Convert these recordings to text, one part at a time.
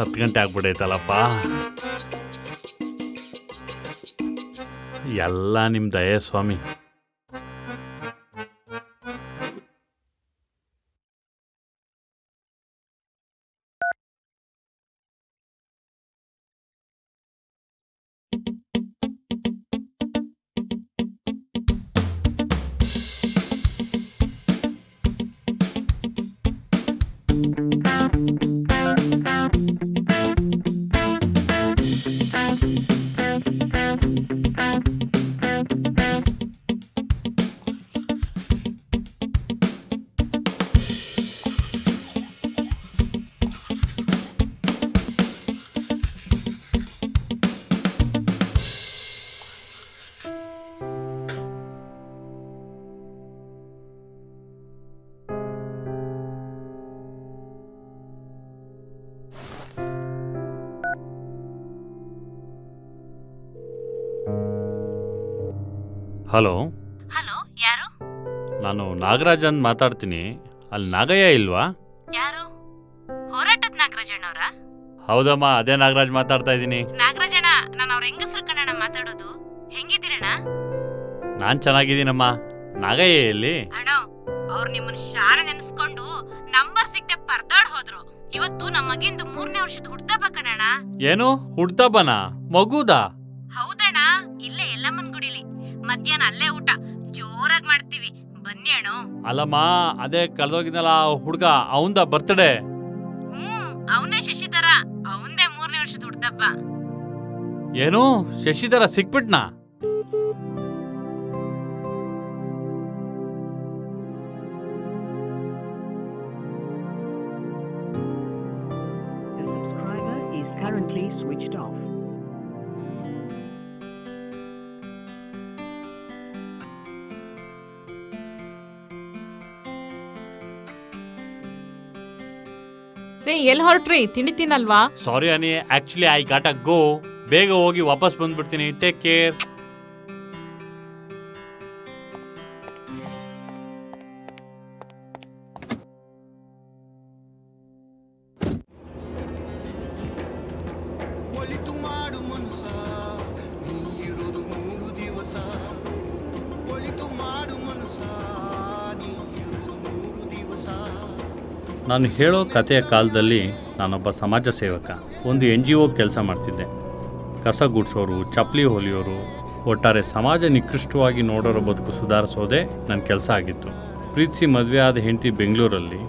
ಹತ್ತು ಗಂಟೆ ಆಗ್ಬಿಟ್ಟೈತಲ್ಲಪ್ಪ ಎಲ್ಲ ನಿಮ್ಮ ದಯೆ ಸ್ವಾಮಿ. ಯಾರು? ನಾನು ನಾಗರಾಜನ್ ಅಂತ ಮಾತಾಡ್ತೀನಿ. ಅಲ್ಲಿ ನಾಗಯ್ಯ ಇಲ್ವಾ? ಯಾರು? ಹೋರಾಟದ ನಾಗರಾಜಣ್ಣವ್ರ? ಹೌದಮ್ಮ ಅದೇ ನಾಗರಾಜ್ ಮಾತಾಡ್ತಾ ಇದ್ದೀನಿ. ನಾಗರಾಜಣ್ಣ ನಾನು ಅವ್ರ ಹೆಂಗಸ್ರ ಕನ್ನಡ ಮಾತಾಡೋದು. ಹೆಂಗಿದ್ದೀರಣ್ಣ? ನಾನು ಚೆನ್ನಾಗಿದ್ದೀನಮ್ಮ. ನಾಗಯ್ಯ ಎಲ್ಲಿ? ಅಣ್ಣ ಅವ್ರು ನಿಮ್ಮನ್ನ ಶಾರ ನೆನೆಸ್ಕೊಂಡು ನಂಬರ್ ಸಿಕ್ಕೇ ಪರ್ದಾಡ್ ಹೋದ್ರು. ಇವತ್ತು ನಮ್ಮ ಮಗಿಂದು ಮೂರನೇ ವರ್ಷದ ಹುಡ್ದಬ್ಬ ಕಣಣ್ಣ ಏನು? ಹುಡ್ತಬ್ಬನ? ಮಗುದಾ? ಹೌದಣ್ಣ ಇಲ್ಲೇ ಎಲ್ಲಮ್ಮನ್ ಗುಡಿಲಿ. ಮಧ್ಯಾಹ್ನ ಅಲ್ಲೇ ಊಟ. ಜೋರಾಗಿ ಮಾಡ್ತೀವಿ. ಬನ್ನಿ ಅಣ್ಣ. ಅಲ್ಲಮ್ಮ ಅದೇ ಕಳೆದೋಗಿದ್ನಲ್ಲ ಹುಡುಗ ಅವಂದ ಬರ್ತ್ಡೇ ಹ್ಮ್ ಅವನೇ ಶಶಿಧರ ಅವಂದೇ ಮೂರನೇ ವರ್ಷದ ಹುಡ್ದಪ್ಪ. ಏನು? Shashidhara ಸಿಕ್ಬಿಟ್ನಾ? The subscriber is currently switched off. ಎಲ್ಲಿ ಹೊರಟ್ರಿ? ತಿಂಡಿ ತಿನ್ನಲ್ವಾ? Sorry any actually I got a go ಬೇಗ ಹೋಗಿ ವಾಪಸ್ ಬಂದ್ಬಿಡ್ತೀನಿ. ಟೇಕ್ ಕೇರ್ ನಾನು ಹೇಳೋ ಕಥೆಯ ಕಾಲದಲ್ಲಿ ನಾನೊಬ್ಬ ಸಮಾಜ ಸೇವಕ. ಒಂದು ಎನ್ ಜಿ ಒ ಕೆಲಸ ಮಾಡ್ತಿದ್ದೆ. ಕಸ ಗುಡ್ಸೋರು, ಚಪ್ಪಲಿ ಹೊಲಿಯೋರು, ಒಟ್ಟಾರೆ ಸಮಾಜ ನಿಕೃಷ್ಟವಾಗಿ ನೋಡೋರ ಬದುಕು ಸುಧಾರಿಸೋದೇ ನನ್ನ ಕೆಲಸ ಆಗಿತ್ತು. ಪ್ರೀತಿಸಿ ಮದುವೆ ಆದ ಹೆಂಡತಿ ಬೆಂಗಳೂರಲ್ಲಿ,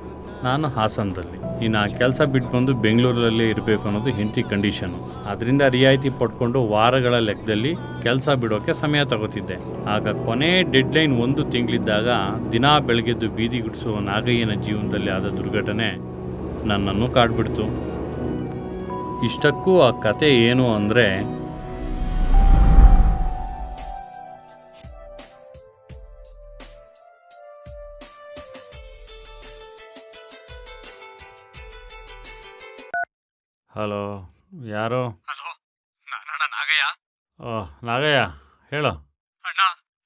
ನಾನು ಹಾಸನದಲ್ಲಿ. ಇನ್ನು ಆ ಕೆಲಸ ಬಿಟ್ಟು ಬಂದು ಬೆಂಗಳೂರಲ್ಲೇ ಇರಬೇಕು ಅನ್ನೋದು ಹೆಂಡತಿ ಕಂಡೀಷನು ಅದರಿಂದ ರಿಯಾಯಿತಿ ಪಡ್ಕೊಂಡು ವಾರಗಳ ಲೆಕ್ಕದಲ್ಲಿ ಕೆಲಸ ಬಿಡೋಕ್ಕೆ ಸಮಯ ತಗೋತಿದ್ದೆ. ಆಗ ಕೊನೆ ಡೆಡ್ಲೈನ್ ಒಂದು ತಿಂಗಳಿದ್ದಾಗ ದಿನಾ ಬೆಳಗ್ಗೆದ್ದು ಬೀದಿ ಗುಡಿಸುವ ನಾಗಯ್ಯನ ಜೀವನದಲ್ಲಿ ಆದ ದುರ್ಘಟನೆ ನನ್ನನ್ನು ಕಾಡ್ಬಿಡ್ತು. ಇಷ್ಟಕ್ಕೂ ಆ ಕತೆ ಏನು ಅಂದರೆ ಹಲೋ ಯಾರು? ಹಲೋ ನಾನಣ್ಣ ನಾಗಯ್ಯ. ಓ ನಾಗಯ್ಯ ಹೇಳು. ಅಣ್ಣ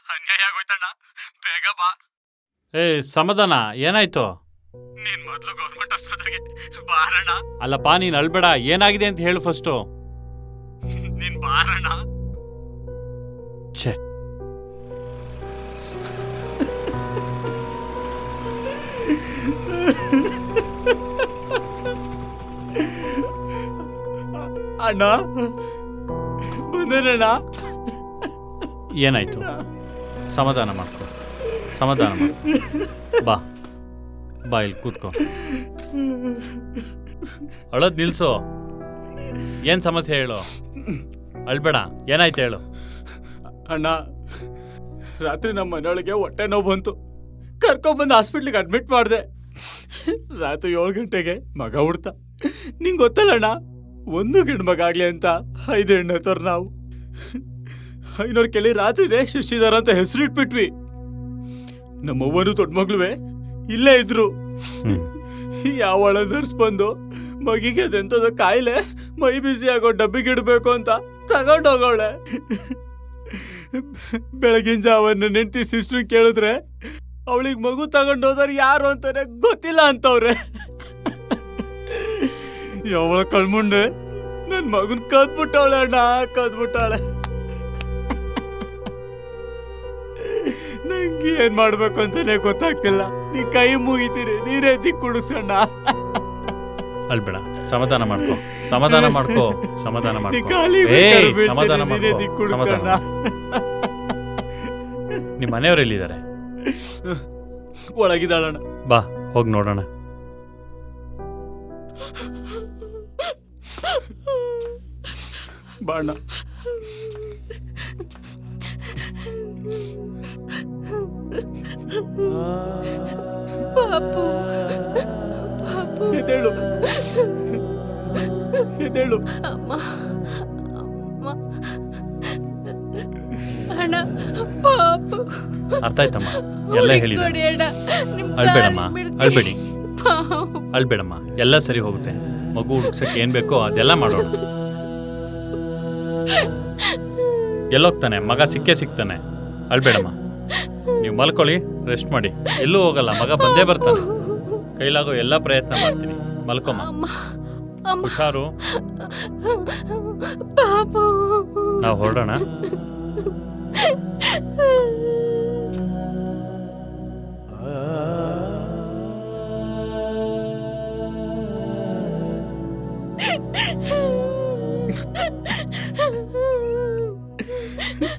ಅನ್ಯಾಯ ಆಗೋಯ್ತಣ್ಣ ಬೇಗ ಬಾ. ಏ ಸಮಾಧಾನ ಏನಾಯ್ತು? ನೀನ್ ಮೊದ್ಲು ಗೌರ್ಮೆಂಟ್ ಆಸ್ಪತ್ರೆಗೆ ಬಾರಣ್ಣ ಅಲ್ಲಪ್ಪ ನೀನು ಅಳ್ಬೇಡ ಏನಾಗಿದೆ ಅಂತ ಹೇಳು ಫಸ್ಟು ನೀನ್ ಬಾರಣ್ಣ ಛೇ. ಅಣ್ಣ ಬಂದೇನಣ್ಣ. ಏನಾಯ್ತು? ಸಮಾಧಾನ ಮಾಡ್ಕೊ. ಸಮಾಧಾನ ಮಾಡ್ಕೊ ಬಾ. ಬಾ ಇಲ್ಲಿ ಕೂತ್ಕೋ. ಅಳೋದ್ ನಿಲ್ಸು. ಏನ್ ಸಮಸ್ಯೆ ಹೇಳು? ಅಳ್ಬೇಡ ಏನಾಯ್ತು ಹೇಳು? ಅಣ್ಣ ರಾತ್ರಿ ನಮ್ಮ ಮನೆಯೊಳಗೆ ಹೊಟ್ಟೆ ನೋವು ಬಂತು. ಕರ್ಕೊಂಡ್ಬಂದು ಹಾಸ್ಪಿಟ್ಲಿಗೆ ಅಡ್ಮಿಟ್ ಮಾಡಿದೆ. ರಾತ್ರಿ ಏಳು ಗಂಟೆಗೆ ಮಗ ಹುಡ್ತ. ನಿಂಗೆ ಗೊತ್ತಲ್ಲ ಅಣ್ಣ? ಒಂದು ಗಂಡು ಮಗ ಅಂತ ಐದು ಹೆಣ್ಣತ್ತವ್ರು ನಾವು. ಐನೋರ್ ಕೇಳಿ ರಾತ್ರಿನೇ ಶಶಿಧರ ಅಂತ ಹೆಸರು ಇಟ್ಬಿಟ್ವಿ ನಮ್ಮವ್ವನು ದೊಡ್ಡ ಮಗ್ಳುವೆ, ಇಲ್ಲೇ ಇದ್ರು. ಯಾವಳ ನರ್ಸ್ ಬಂದು ಮಗಿಗೆ ಅದೆಂತದ ಕಾಯಿಲೆ, ಮೈ ಬಿಸಿ ಆಗೋ ಡಬ್ಬಿಗಿಡ್ಬೇಕು ಅಂತ ತಗೊಂಡೋಗವಳೆ. ಬೆಳಗಿನ ಜಾವನ್ನ ನೆಂಟಿ ಸಿಸ್ಟ್ರಿಗೆ ಸಿಸ್ಟರ್ ಕೇಳಿದ್ರೆ, ಅವಳಿಗೆ ಮಗು ತಗೊಂಡೋದ್ರೆ ಯಾರು ಅಂತಾರೆ ಗೊತ್ತಿಲ್ಲ ಅಂತವ್ರೆ. ಯಾವಳ ಕಳ್ಮುಂಡೆ ನನ್ ಮಗನ್ ಕದ್ಬಿಟ್ಟಾಳೆ ಅಣ್ಣ ಕದ್ಬಿಟ್ಟಾಳೆ. ನಂಗೆ ಏನ್ ಮಾಡ್ಬೇಕು ಅಂತಾನೆ ಗೊತ್ತಾಗ್ತಿಲ್ಲ. ನೀ ಕೈ ಮುಗಿತೀರಿ ನೀರೇ ದಿಕ್ಕು ಹುಡುಕ್ಸಣ್ಣ. ಅಲ್ಬೇಡ ಸಮಾಧಾನ ಮಾಡ್ಕೋ ಸಮಾಧಾನ ಮಾಡ್ಕೋ ಸಮಾಧಾನ ನೀ ಮಾಡ್ಕೋ. ಖಾಲಿ ಏಯ್ ಸಮಾಧಾನ ನೀನೇ ಮಾಡ್ಕೋ ದಿಕ್ಕು ಸಮಾಧಾನ. ಹುಡುಕ್ಸಣ್ಣ. ನಿಮ್ಮ ಮನೆಯವ್ರು ಎಲ್ಲಿದ್ದಾರೆ? ಒಳಗಿದಾಳಣ್ಣ ಬಾ ಹೋಗಿ ನೋಡೋಣ. ಬಾಣ. ಪಾಪು. ಪಾಪು. ಎದ್ದೇಳು. ಎದ್ದೇಳು. ಅಮ್ಮ. ಅಮ್ಮ. ಅಣ್ಣ ಪಾಪು. ಅರ್ಥ ಆಯ್ತಮ್ಮ. ಎಲ್ಲ ಹೇಳಿದ. ಅಳ್ಬೇಡಮ್ಮ. ಅಳ್ಬೇಡಿ. ಅಳ್ಬೇಡಮ್ಮ. ಎಲ್ಲ ಸರಿ ಹೋಗುತ್ತೆ. ಮಗು ಹುಡ್ಸಕ್ಕೆ ಏನ್ ಬೇಕೋ ಅದೆಲ್ಲ ಮಾಡೋಣ ಎಲ್ಲೋಗ್ತಾನೆ ಮಗ ಸಿಕ್ಕೇ ಸಿಗ್ತಾನೆ. ಅಳ್ಬೇಡಮ್ಮ. ನೀವು ಮಲ್ಕೊಳ್ಳಿ ರೆಸ್ಟ್ ಮಾಡಿ. ಎಲ್ಲೂ ಹೋಗಲ್ಲ ಮಗ ಬಂದೇ ಬರ್ತಾನೆ. ಕೈಲಾಗೋ ಎಲ್ಲ ಪ್ರಯತ್ನ ಮಾಡ್ತೀನಿ. ಮಲ್ಕೊಮ್ಮ. ಹುಷಾರು. ನಾವು ಹೊರಡೋಣ.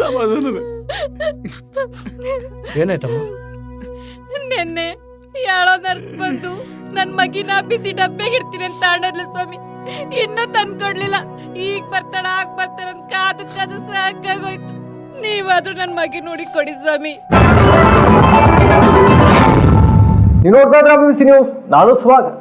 ಸಮಾಧಾನವೇ ಏನಾಯ್ತಮ್ಮ? ನೆನ್ನೆ ಯಾರೋ ನರ್ಸ್ ಬಂದು ನನ್ ಮಗಿನ ಬಿಸಿ ಡಬ್ಬೆ ಇಡ್ತೀನಿ ಅಂತ ಆಡಲ್ಲ ಸ್ವಾಮಿ. ಇನ್ನೂ ತಂದ್ಕೊಡ್ಲಿಲ್ಲ. ಈಗ ಬರ್ತಾಳ ಆಗ ಬರ್ತಾಳ ಅಂತ ಕಾದು ಕಾದು ಸಾಕಾಗೋಯ್ತು. ನೀವಾದ್ರೂ ನನ್ ಮಗಿ ನೋಡಿ ಕೊಡಿ ಸ್ವಾಮಿ. ನೀವು ನೋಡ್ತಾ ಇದ್ರೆ ಬಿಸಿ ನ್ಯೂಸ್. ನಾನು ಸ್ವಾಗತ್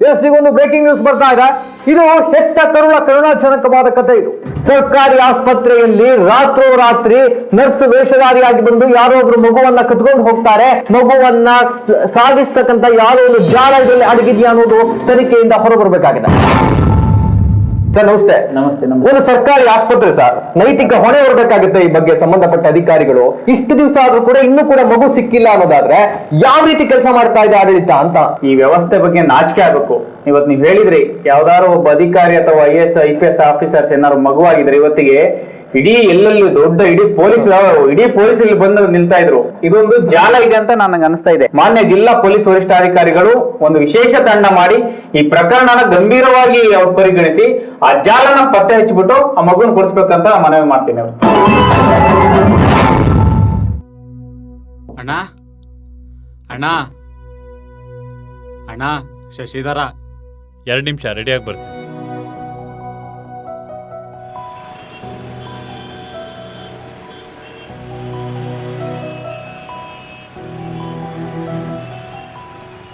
ಎಸ್ ಈಗ ಒಂದು ಬ್ರೇಕಿಂಗ್ ನ್ಯೂಸ್ ಬರ್ತಾ ಇದೆ. ಇದು ಹೆತ್ತ ಕರುಣ ಕರುಣಾಜನಕವಾದ ಕಥೆ ಇದು. ಸರ್ಕಾರಿ ಆಸ್ಪತ್ರೆಯಲ್ಲಿ ರಾತ್ರೋರಾತ್ರಿ ನರ್ಸ್ ವೇಷಧಾರಿಯಾಗಿ ಬಂದು ಯಾರೋ ಒಬ್ರು ಮಗುವನ್ನ ಕತ್ಕೊಂಡು ಹೋಗ್ತಾರೆ. ಮಗುವನ್ನ ಸಾಗಿಸ್ತಕ್ಕಂತ ಯಾರೋ ಒಂದು ಜಾಲದಲ್ಲಿ ಅಡಗಿದ್ಯಾ ಅನ್ನೋದು ತನಿಖೆಯಿಂದ ಹೊರಬರಬೇಕಾಗಿದೆ. ಸರ್ ನಮಸ್ತೆ. ನಮಸ್ತೆ ನಮಸ್ತೆ. ಒಂದು ಸರ್ಕಾರಿ ಆಸ್ಪತ್ರೆ ಸರ್. ನೈತಿಕ ಹೊಣೆ ಹೊರಬೇಕಾಗುತ್ತೆ ಈ ಬಗ್ಗೆ ಸಂಬಂಧಪಟ್ಟ ಅಧಿಕಾರಿಗಳು. ಇಷ್ಟು ದಿವಸ ಆದ್ರೂ ಕೂಡ ಇನ್ನೂ ಕೂಡ ಮಗು ಸಿಕ್ಕಿಲ್ಲ ಅನ್ನೋದಾದ್ರೆ ಯಾವ ರೀತಿ ಕೆಲಸ ಮಾಡ್ತಾ ಇದೆ ಆಡಳಿತ ಅಂತ? ಈ ವ್ಯವಸ್ಥೆ ಬಗ್ಗೆ ನಾಚಿಕೆ ಆಗಬೇಕು. ಇವತ್ತು ನೀವು ಹೇಳಿದ್ರಿ ಯಾವ್ದಾದ್ರು ಒಬ್ಬ ಅಧಿಕಾರಿ ಅಥವಾ I S I P S officers ಏನಾದ್ರು ಮಗುವಾಗಿದ್ರೆ ಇವತ್ತಿಗೆ ಇಡೀ ಎಲ್ಲೆಲ್ಲೂ ದೊಡ್ಡ ಇಡೀ ಪೊಲೀಸ್ ಇಡೀ ಪೊಲೀಸ್ ಇಲ್ಲಿ ಬಂದು ನಿಲ್ತಾ ಇದ್ರು ಇದೊಂದು ಜಾಲ ಇದೆ ಅಂತ ನನಗೆ ಅನಿಸ್ತಾ ಇದೆ. ಮಾನ್ಯ ಜಿಲ್ಲಾ ಪೊಲೀಸ್ ವರಿಷ್ಠಾಧಿಕಾರಿಗಳು ಒಂದು ವಿಶೇಷ ತಂಡ ಮಾಡಿ ಈ ಪ್ರಕರಣನ ಗಂಭೀರವಾಗಿ ಅವ್ರು ಪರಿಗಣಿಸಿ ಆ ಜಾಲನ ಪತ್ತೆ ಹಚ್ಚಿಬಿಟ್ಟು ಆ ಮಗುನ ಕೊಡಿಸ್ಬೇಕಂತ ಮನವಿ ಮಾಡ್ತೀನಿ ಅವ್ರು ಅಣ್ಣ? ಅಣ್ಣ? ಅಣ್ಣ ಶಶಿಧರ? ಎರಡು ನಿಮಿಷ ರೆಡಿಯಾಗಿ ಬರ್ತೀನಿ.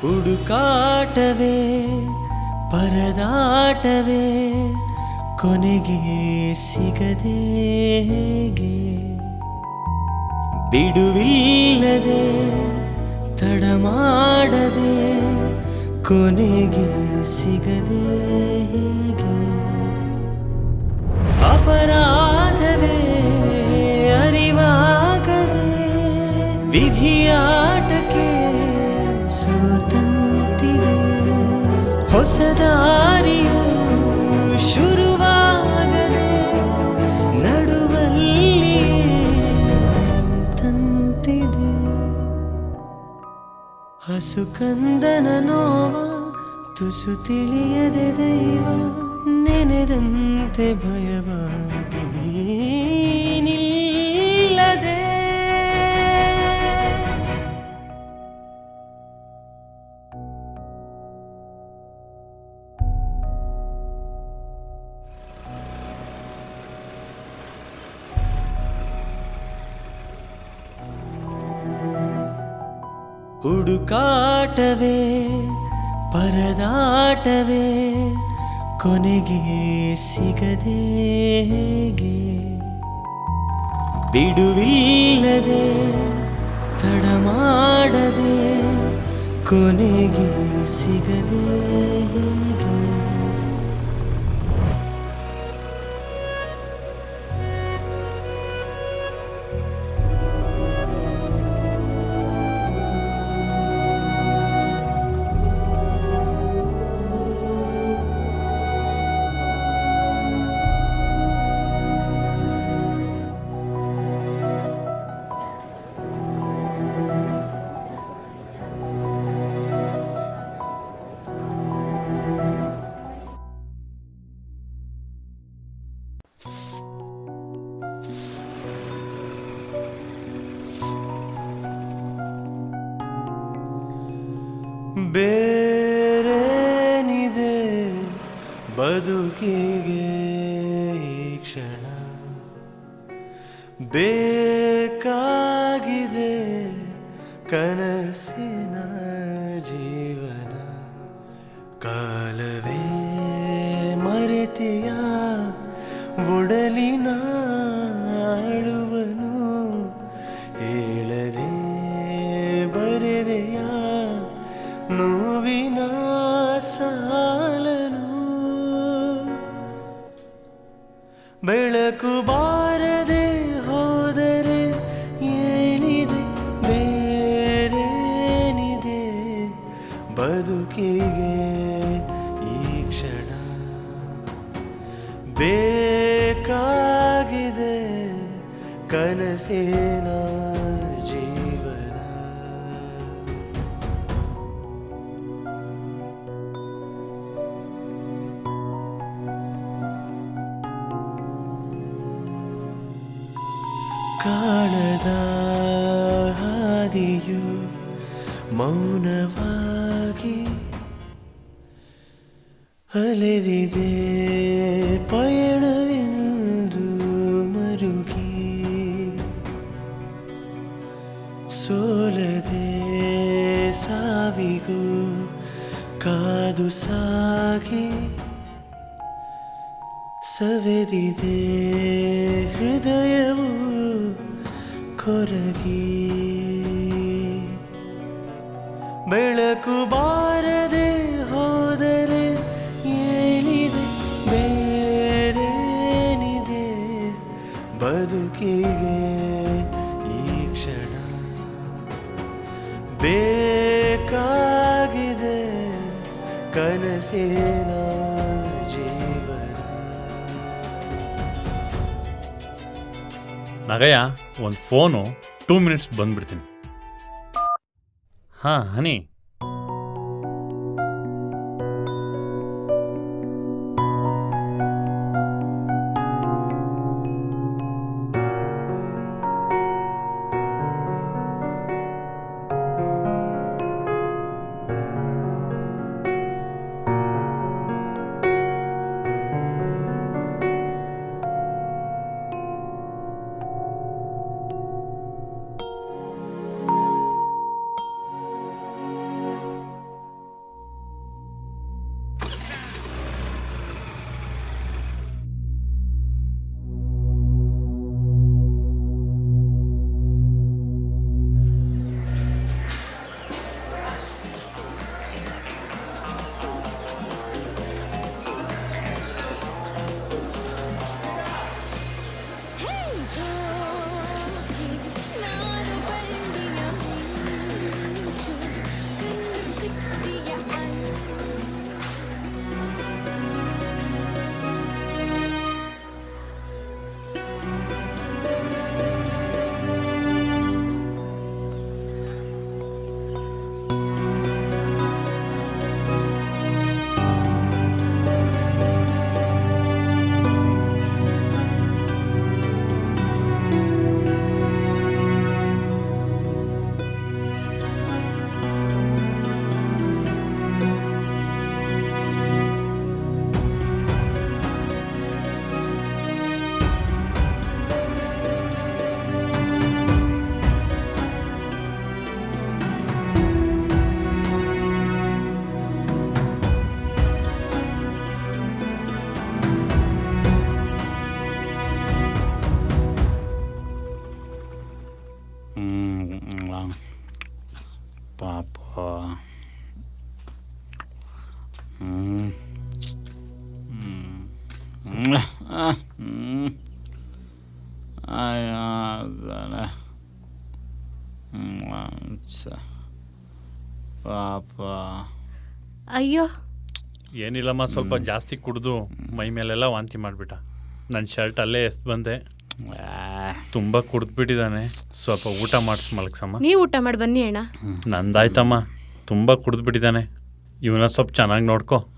ಹುಡುಕಾಟವೇ ಪರದಾಟವೇ ಕೊನೆಗೆ ಸಿಗದೆ ಹೇಗೆ? ಬಿಡುವಿಲ್ಲದೆ ತಡ ಮಾಡದೆ ಕೊನೆಗೆ ಸಿಗದೆ ಹೇಗೆ? ಅಪರಾಧವೇ ಅರಿವಾಗದೆ ವಿಧಿಯಾಟಕ್ಕೆ ಹೊಸ ದಾರಿಯು ಶುರುವಾಗದೆ ನಡುವಲ್ಲಿ ತುಸು ತಿಳಿಯದೆ ದೈವ ನೆನೆದಂತೆ ಭಯವಾಗಿ ಹುಡುಕಾಟವೇ ಪರದಾಟವೇ ಕೊನೆಗೆ ಸಿಗದೆ ಹೇಗೆ? ಬಿಡುವಿಲ್ಲದೆ ತಡ ಮಾಡದೆ ಕೊನೆಗೆ ಸಿಗದೆ ಹೇಗೆ? ಬದುಕಿಗೆ ಕ್ಷಣ ಬೇಕಾಗಿದೆ ಕನಸಿನ sin ಸವೆದಿದೆ. ಹೃದಯವು ಕೊರಗಿ. ಬೆಳಕು ಬಾರದೆ ಹೋದರೆ ಏನಿದೆ? ಬೇರೇನಿದೆ? ಬದುಕಿಗೆ ಈ ಕ್ಷಣ. ಬೇಕಾಗಿದೆ ಕನಸಿನ ನಗಯ್ಯ ಒಂದು ಫೋನು ಟೂ ಮಿನಿಟ್ಸ್ ಬಂದ್ಬಿಡ್ತೀನಿ. ಹಾಂ ಹನಿ. ಹ್ಮ್, ಏನಿಲ್ಲಮ್ಮ ಸ್ವಲ್ಪ ಜಾಸ್ತಿ ಕುಡಿದು ಮೈ ಮೇಲೆಲ್ಲ ವಾಂತಿ ಮಾಡಿಬಿಟ್ಟ. ನನ್ನ ಶರ್ಟ್ ಅಲ್ಲೇ ಎಸ್ದು ಬಂದೆ. ತುಂಬ ಕುಡಿದ್ಬಿಟ್ಟಿದ್ದಾನೆ. ಸ್ವಲ್ಪ ಊಟ ಮಾಡಿಸ್ ಮಲಗ್ಸಮ್ಮ. ನೀವು ಊಟ ಮಾಡಿ ಬನ್ನಿ ಅಣ್ಣ. ನಂದಾಯ್ತಮ್ಮ. ತುಂಬ ಕುಡಿದ್ಬಿಟ್ಟಿದ್ದಾನೆ. ಇವನ ಸ್ವಲ್ಪ ಚೆನ್ನಾಗಿ ನೋಡ್ಕೊ.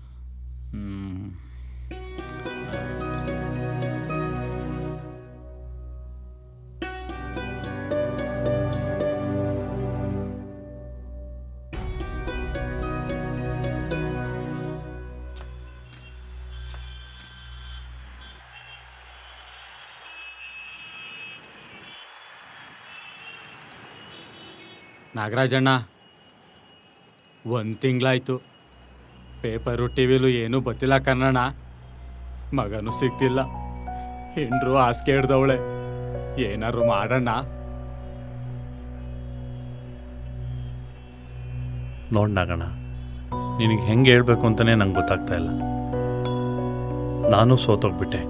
ನಾಗರಾಜಣ್ಣ, ಒಂದು ತಿಂಗಳಾಯ್ತು. ಪೇಪರು ಟಿ ವಿಲು ಏನೂ ಬತ್ತಿಲ್ಲ ಕನ್ನಣ ಮಗನೂ ಸಿಗ್ತಿಲ್ಲ. ಹೆಂಡ್ರು ಹಾಸಿಗೆ ಹಿಡ್ದವಳೆ. ಏನಾರು ಮಾಡೋಣ. ನೋಡ್ನಾಗಣ ನಿನಗೆ ಹೆಂಗೆ ಹೇಳಬೇಕು ಅಂತಲೇ ನಂಗೆ ಗೊತ್ತಾಗ್ತಾ ಇಲ್ಲ. ನಾನು ಸೋತೋಗ್ಬಿಟ್ಟೆ.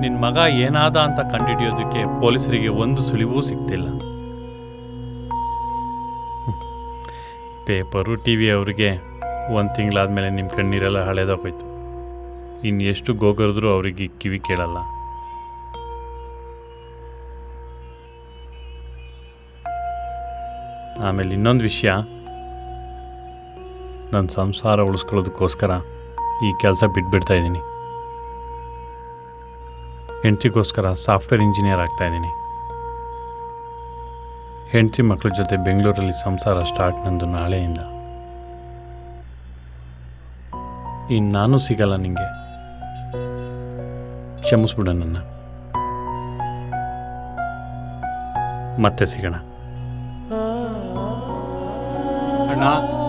ನಿನ್ನ ಮಗ ಏನಾದ ಅಂತ ಕಂಡುಹಿಡಿಯೋದಕ್ಕೆ ಪೊಲೀಸರಿಗೆ ಒಂದು ಸುಳಿವೂ ಸಿಗ್ತಿಲ್ಲ. ಪೇಪರು ಟಿ ವಿ ಅವ್ರಿಗೆ ಒಂದು ತಿಂಗಳಾದಮೇಲೆ ನಿಮ್ಮ ಕಣ್ಣೀರೆಲ್ಲ ಹಳೇದೋಗೋಯ್ತು. ಇನ್ನು ಎಷ್ಟು ಗೋಗರಿದ್ರೂ ಅವರಿಗೆ ಕಿವಿ ಕೇಳಲ್ಲ. ಆಮೇಲೆ ಇನ್ನೊಂದು ವಿಷಯ. ನನ್ನ ಸಂಸಾರ ಉಳಿಸ್ಕೊಳ್ಳೋದಕ್ಕೋಸ್ಕರ ಈ ಕೆಲಸ ಬಿಟ್ಬಿಡ್ತಾ ಇದ್ದೀನಿ. ಹೆಂಡ್ತಿಗೋಸ್ಕರ ಸಾಫ್ಟ್ವೇರ್ ಇಂಜಿನಿಯರ್ ಆಗ್ತಾ ಇದ್ದೀನಿ. ಹೆಂಡತಿ ಮಕ್ಕಳ ಜೊತೆ ಬೆಂಗಳೂರಲ್ಲಿ ಸಂಸಾರ ಸ್ಟಾರ್ಟ್ ನಂದು ನಾಳೆಯಿಂದ. ಇನ್ನು ನಾನು ಸಿಗಲ್ಲ ನಿಂಗೆ. ಕ್ಷಮಿಸ್ಬಿಡ ನನ್ನ. ಮತ್ತೆ ಸಿಗೋಣ. ಅಣ್ಣ.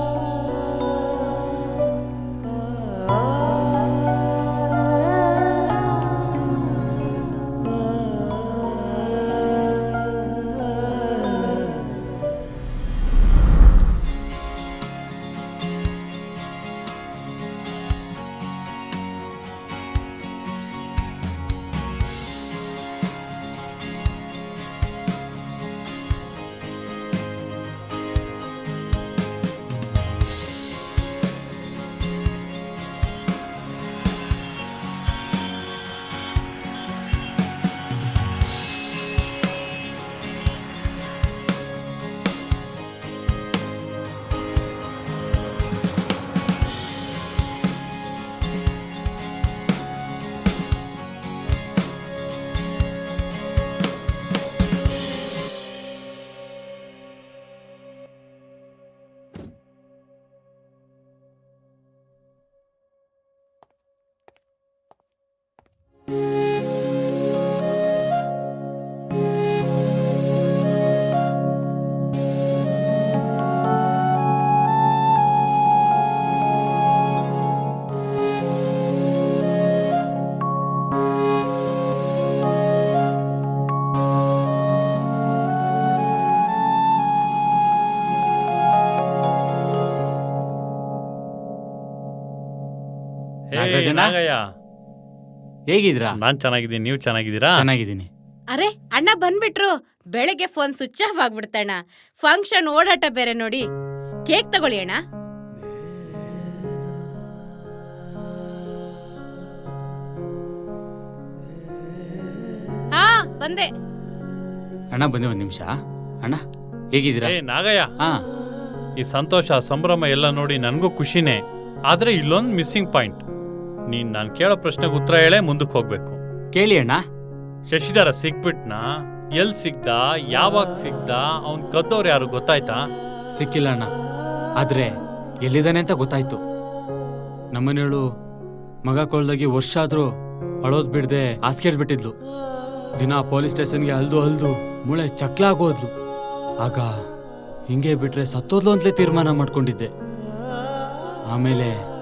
ನಾಗರಾಜಣ್ಣ? ನಾಗಯ್ಯ. ಹೇಗಿದ್ರಾ ನಾನ್ ಚೆನ್ನಾಗಿದ್ದೀನಿ ನೀವು ಚೆನ್ನಾಗಿದ್ದೀರಾ? ಚೆನ್ನಾಗಿದ್ದೀನಿ. ಅರೆ ಅಣ್ಣ ಬಂದ್ಬಿಟ್ರು. ಬೆಳಗ್ಗೆ ಫೋನ್ ಸ್ವಿಚ್ ಆಫ್ ಆಗ್ಬಿಡ್ತಣ್ಣ ಫಂಕ್ಷನ್ ಓಡಾಟ ಬೇರೆ ನೋಡಿ. ಕೇಕ್ ತಗೊಳ್ಳಿ ಅಣ್ಣ. ಹಾ ಬಂದೆ. ಅಣ್ಣ ಬಂದೆ ಒಂದು ನಿಮಿಷ. ಅಣ್ಣ ಹೇಗಿದ್ದೀರಾ? ಏ ನಾಗಯ್ಯ. ಹಾ. ಈ ಸಂತೋಷ ಸಂಭ್ರಮ ಎಲ್ಲ ನೋಡಿ ನನಗೂ ಖುಷಿನೇ. ಆದ್ರೆ ಇಲ್ಲೊಂದು ಮಿಸ್ಸಿಂಗ್ ಪಾಯಿಂಟ್ ನೀನು ನಾನು ಕೇಳೋ ಪ್ರಶ್ನೆಗೆ ಉತ್ತರ ಹೇಳೇ ಮುಂದಕ್ಕೆ ಹೋಗ್ಬೇಕು. ಕೇಳಿ ಅಣ್ಣ. ಶಶಿಧರ ಸಿಕ್ಬಿಟ್ನ ಎಲ್ ಸಿಗ್ದ ಯಾವಾಗ ಸಿಗ್ದ ಅವ್ನ್ ಕದ್ದವ್ರು ಯಾರು ಗೊತ್ತಾಯ್ತಾ? ಸಿಕ್ಕಿಲ್ಲ ಅಣ್ಣ. ಆದ್ರೆ ಎಲ್ಲಿದ್ದಾನೆ ಅಂತ ಗೊತ್ತಾಯ್ತು. ನಮ್ಮನೇಳು ಮಗ ಕೊಳ್ದಾಗಿ ವರ್ಷ ಆದ್ರೂ ಅಳೋದ್ ಬಿಡದೆ ಹಾಸ್ಕೇಟ್ ಬಿಟ್ಟಿದ್ಲು ದಿನ ಪೊಲೀಸ್ ಸ್ಟೇಷನ್ಗೆ ಅಲ್ದು ಅಲ್ದು ಮುಳೆ ಚಕ್ಲಾಗೋದ್ಲು. ಆಗ ಹಿಂಗೆ ಬಿಟ್ರೆ ಸತ್ತೋದ್ಲು ಅಂತಲೇ ತೀರ್ಮಾನ ಮಾಡ್ಕೊಂಡಿದ್ದೆ. ಆಮೇಲೆ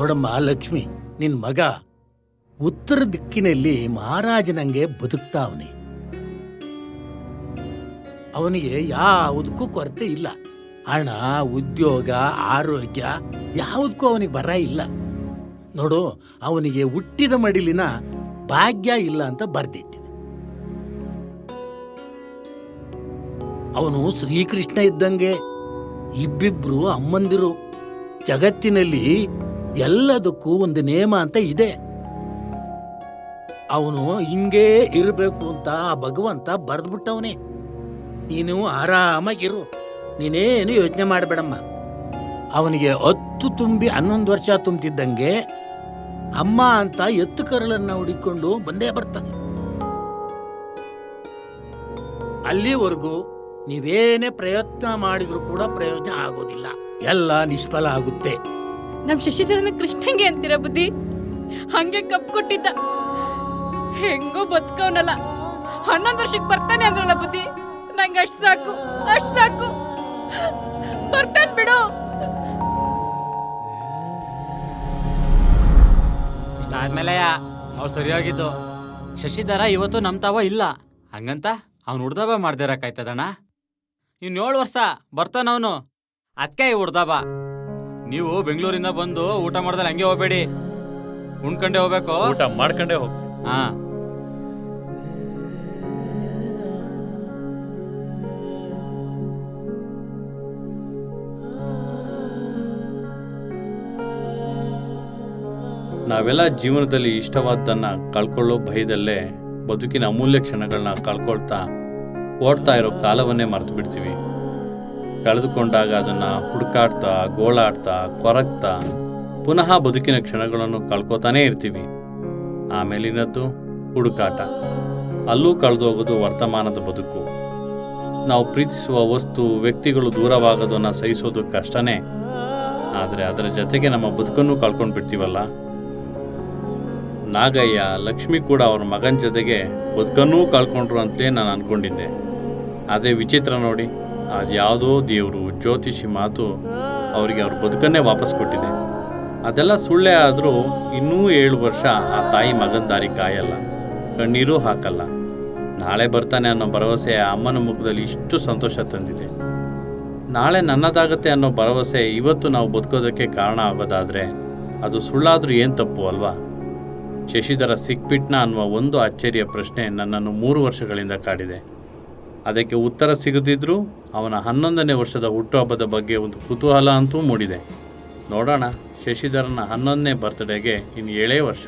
ನೋಡಮ್ಮ ಲಕ್ಷ್ಮಿ, ನಿನ್ ಮಗ ಉತ್ತರ ದಿಕ್ಕಿನಲ್ಲಿ ಮಹಾರಾಜನಂಗೆ ಬದುಕ್ತಾವನೆ ಅವನಿಗೆ ಯಾವುದಕ್ಕೂ ಕೊರತೆ ಇಲ್ಲ. ಹಣ, ಉದ್ಯೋಗ, ಆರೋಗ್ಯ ಯಾವುದಕ್ಕೂ ಅವನಿಗೆ ಬರ ಇಲ್ಲ. ನೋಡು, ಅವನಿಗೆ ಹುಟ್ಟಿದ ಮಡಿಲಿನ ಭಾಗ್ಯ ಇಲ್ಲ ಅಂತ ಬರ್ದಿಟ್ಟಿದೆ. ಅವನು ಶ್ರೀಕೃಷ್ಣ ಇದ್ದಂಗೆ ಇಬ್ಬಿಬ್ರು ಅಮ್ಮಂದಿರು ಜಗತ್ತಿನಲ್ಲಿ ಎಲ್ಲದಕ್ಕೂ ಒಂದು ನಿಯಮ ಅಂತ ಇದೆ. ಅವನು ಹಿಂಗೇ ಇರಬೇಕು ಅಂತ ಆ ಭಗವಂತ ಬರೆದ್ಬಿಟ್ಟವನೇ. ನೀನು ಆರಾಮಾಗಿರು. ನೀನೇನು ಯೋಚನೆ ಮಾಡಬೇಡಮ್ಮ. ಅವನಿಗೆ ಹತ್ತು ತುಂಬಿ ಹನ್ನೊಂದು ವರ್ಷ ತುಂಬಿದ್ದಂಗೆ ಅಮ್ಮ ಅಂತ ಎತ್ತು ಕರಳನ್ನ ಹುಡಿಕೊಂಡು ಬಂದೇ ಬರ್ತಾನೆ. ಅಲ್ಲಿವರೆಗೂ ನೀವೇನೇ ಪ್ರಯತ್ನ ಮಾಡಿದರೂ ಕೂಡ ಪ್ರಯೋಜನ ಆಗೋದಿಲ್ಲ. ಎಲ್ಲ ನಿಷ್ಫಲ ಆಗುತ್ತೆ. ನಮ್ ಶಶಿಧರನ ಕೃಷ್ಣಂಗೆ ಅಂತೀರ ಬುದ್ಧಿ? ಹಂಗೆ ಕಪ್ ಕೊಟ್ಟಿದ್ದ. ಹೆಂಗೋ ಬದುಕವನಲ್ಲ. ಹನ್ನೊಂದು ವರ್ಷಕ್ಕೆ ಬರ್ತಾನೆ ಅಂದ್ರಲ್ಲ ಬುದ್ಧಿ? ನಂಗೆ ಅಷ್ಟು ಸಾಕು ಅಷ್ಟು ಸಾಕು. ಬರ್ತಾನೆ ಬಿಡು. ಇಷ್ಟಾದ್ಮೇಲೆ ಅವ್ರು ಸರಿಯಾಗಿದ್ದು. ಶಶಿಧರ ಇವತ್ತು ನಮ್ಮ ತಾವ ಇಲ್ಲ. ಹಂಗಂತ ಅವ್ನು ಹುಡ್ದಬ ಮಾಡ್ದಿರಕ್ಕಾಯ್ತದಣ್ಣ? ಇನ್ನು ಏಳು ವರ್ಷ, ಬರ್ತಾನವನು. ಅದಕ್ಕೆ ಹುಡ್ದಬ ನೀವು ಬೆಂಗಳೂರಿಂದ ಬಂದು ಊಟ ಮಾಡ್ದಲ್ಲಿ ಹಂಗೆ ಹೋಗ್ಬೇಡಿ. ಉಣ್ಕಂಡೆ ಹೋಗ್ಬೇಕು. ಊಟ ಮಾಡ್ಕೊಂಡೇ ಹೋಗ್ತೀನಿ ಹಾ. ನಾವೆಲ್ಲ ಜೀವನದಲ್ಲಿ ಇಷ್ಟವಾದ್ದನ್ನು ಕಳ್ಕೊಳ್ಳೋ ಭಯದಲ್ಲೇ ಬದುಕಿನ ಅಮೂಲ್ಯ ಕ್ಷಣಗಳನ್ನ ಕಳ್ಕೊಳ್ತಾ ಓಡ್ತಾ ಇರೋ ಕಾಲವನ್ನೇ ಮರೆತು ಬಿಡ್ತೀವಿ ಕಳೆದುಕೊಂಡಾಗ ಅದನ್ನು ಹುಡುಕಾಡ್ತಾ, ಗೋಳಾಡ್ತಾ, ಕೊರಗ್ತಾ ಪುನಃ ಬದುಕಿನ ಕ್ಷಣಗಳನ್ನು ಕಳ್ಕೊತಾನೇ ಇರ್ತೀವಿ. ಆಮೇಲಿನದ್ದು ಹುಡುಕಾಟ. ಅಲ್ಲೂ ಕಳೆದೋಗೋದು ವರ್ತಮಾನದ ಬದುಕು. ನಾವು ಪ್ರೀತಿಸುವ ವಸ್ತು, ವ್ಯಕ್ತಿಗಳು ದೂರವಾಗೋದನ್ನು ಸಹಿಸೋದು ಕಷ್ಟನೇ. ಆದರೆ ಅದರ ಜೊತೆಗೆ ನಮ್ಮ ಬದುಕನ್ನು ಕಳ್ಕೊಂಡು ಬಿಡ್ತೀವಲ್ಲ? ನಾಗಯ್ಯ, ಲಕ್ಷ್ಮಿ ಕೂಡ ಅವ್ರ ಮಗನ ಜೊತೆಗೆ ಬದುಕನ್ನೂ ಕಳ್ಕೊಂಡ್ರು ಅಂತಲೇ ನಾನು ಅಂದ್ಕೊಂಡಿದ್ದೆ ಆದರೆ ವಿಚಿತ್ರ ನೋಡಿ. ಯಾವುದೋ ದೇವರು ಜ್ಯೋತಿಷಿ ಮಾತು ಅವರಿಗೆ ಅವ್ರ ಬದುಕನ್ನೇ ವಾಪಸ್ ಕೊಟ್ಟಿದೆ. ಅದೆಲ್ಲ ಸುಳ್ಳೇ ಆದರೂ ಇನ್ನೂ ಏಳು ವರ್ಷ ಆ ತಾಯಿ ಮಗನ ದಾರಿ ಕಾಯಲ್ಲ. ಕಣ್ಣೀರೂ ಹಾಕಲ್ಲ. ನಾಳೆ ಬರ್ತಾನೆ ಅನ್ನೋ ಭರವಸೆ ಅಮ್ಮನ ಮುಖದಲ್ಲಿ ಇಷ್ಟು ಸಂತೋಷ ತಂದಿದೆ. ನಾಳೆ ನನ್ನದಾಗತ್ತೆ ಅನ್ನೋ ಭರವಸೆ ಇವತ್ತು ನಾವು ಬದುಕೋದಕ್ಕೆ ಕಾರಣ ಆಗೋದಾದರೆ ಅದು ಸುಳ್ಳಾದರೂ ಏನು ತಪ್ಪು ಅಲ್ವಾ? ಶಶಿಧರ ಸಿಕ್ಬಿಟ್ನ ಅನ್ನುವ ಒಂದು ಅಚ್ಚರಿಯ ಪ್ರಶ್ನೆ ನನ್ನನ್ನು ಮೂರು ವರ್ಷಗಳಿಂದ ಕಾಡಿದೆ. ಅದಕ್ಕೆ ಉತ್ತರ ಸಿಗದಿದ್ರೂ ಅವನ ಹನ್ನೊಂದನೇ ವರ್ಷದ ಹುಟ್ಟುಹಬ್ಬದ ಬಗ್ಗೆ ಒಂದು ಕುತೂಹಲ ಅಂತೂ ಮೂಡಿದೆ. ನೋಡೋಣ, ಶಶಿಧರನ ಹನ್ನೊಂದನೇ ಬರ್ತ್ಡೇಗೆ ಇನ್ನು ಏಳೇ ವರ್ಷ.